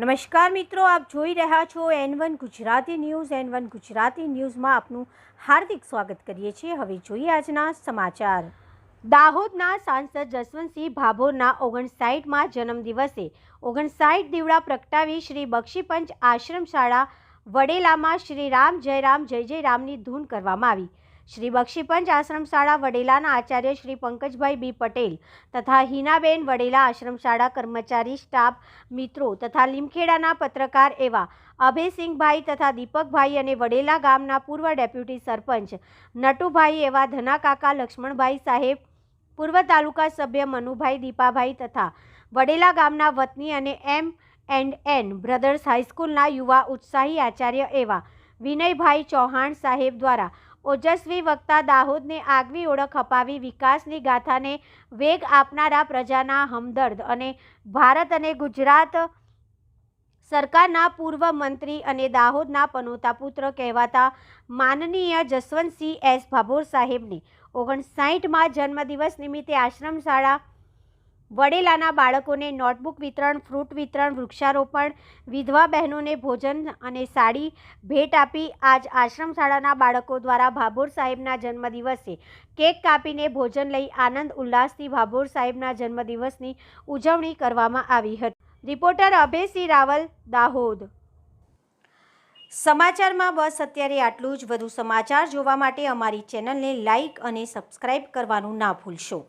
નમસ્કાર મિત્રો, આપ જોઈ રહ્યા છો N one Gujarati news. N one Gujarati ન્યૂઝમાં આપનું હાર્દિક સ્વાગત કરીએ છીએ. હવે જોઈએ આજના સમાચાર. દાહોદના સાંસદ જસવંતસિંહ ભાભોરના ઓગણસાઠમાં જન્મદિવસે ઓગણસાઠ દીવડા પ્રગટાવી શ્રી બક્ષીપંચ આશ્રમ શાળા વડેલામાં શ્રી રામ જય રામ જય જય રામની ધૂન કરવામાં આવી. શ્રી બક્ષીપંચ આશ્રમશાળા વડેલાના આચાર્ય શ્રી પંકજભાઈ બી પટેલ તથા હિનાબેન વડેલા આશ્રમશાળા કર્મચારી સ્ટાફ મિત્રો તથા લીમખેડાના પત્રકાર એવા અભયસિંહભાઈ તથા દીપકભાઈ અને વડેલા ગામના પૂર્વ ડેપ્યુટી સરપંચ નટુભાઈ એવા ધનાકાકા લક્ષ્મણભાઈ સાહેબ, પૂર્વ તાલુકા સભ્ય મનુભાઈ દીપાભાઈ તથા વડેલા ગામના વતની અને એમ એન્ડ એન બ્રધર્સ હાઈસ્કૂલના યુવા ઉત્સાહી આચાર્ય એવા વિનયભાઈ ચૌહાણ સાહેબ દ્વારા ઓજસ્વી વક્તા દાહોદને આગવી ઓળખ અપાવી વિકાસની ગાથાને વેગ આપનારા પ્રજાના હમદર્દ અને ભારત અને ગુજરાત સરકારના પૂર્વ મંત્રી અને દાહોદના પનોતા પુત્ર કહેવાતા માનનીય જસવંતસિંહ એસ. ભાભોર સાહેબને ઓગણસાઠમાં જન્મદિવસ નિમિત્તે આશ્રમ શાળા વડેલાના બાળકોને નોટબુક વિતરણ, ફ્રૂટ વિતરણ, વૃક્ષારોપણ, વિધવા બહેનોને ભોજન અને સાડી ભેટ આપી આજ આશ્રમ શાળાના બાળકો દ્વારા ભાભોર સાહેબના જન્મદિવસે કેક કાપીને ભોજન લઈ આનંદ ઉલ્લાસથી ભાભોર સાહેબના જન્મદિવસની ઉજવણી કરવામાં આવી હતી. રિપોર્ટર અભયસિંહ રાવલ, દાહોદ. સમાચારમાં બસ, અત્યારે આટલું જ. વધુ સમાચાર જોવા માટે અમારી ચેનલને લાઇક અને સબસ્ક્રાઈબ કરવાનું ના ભૂલશો.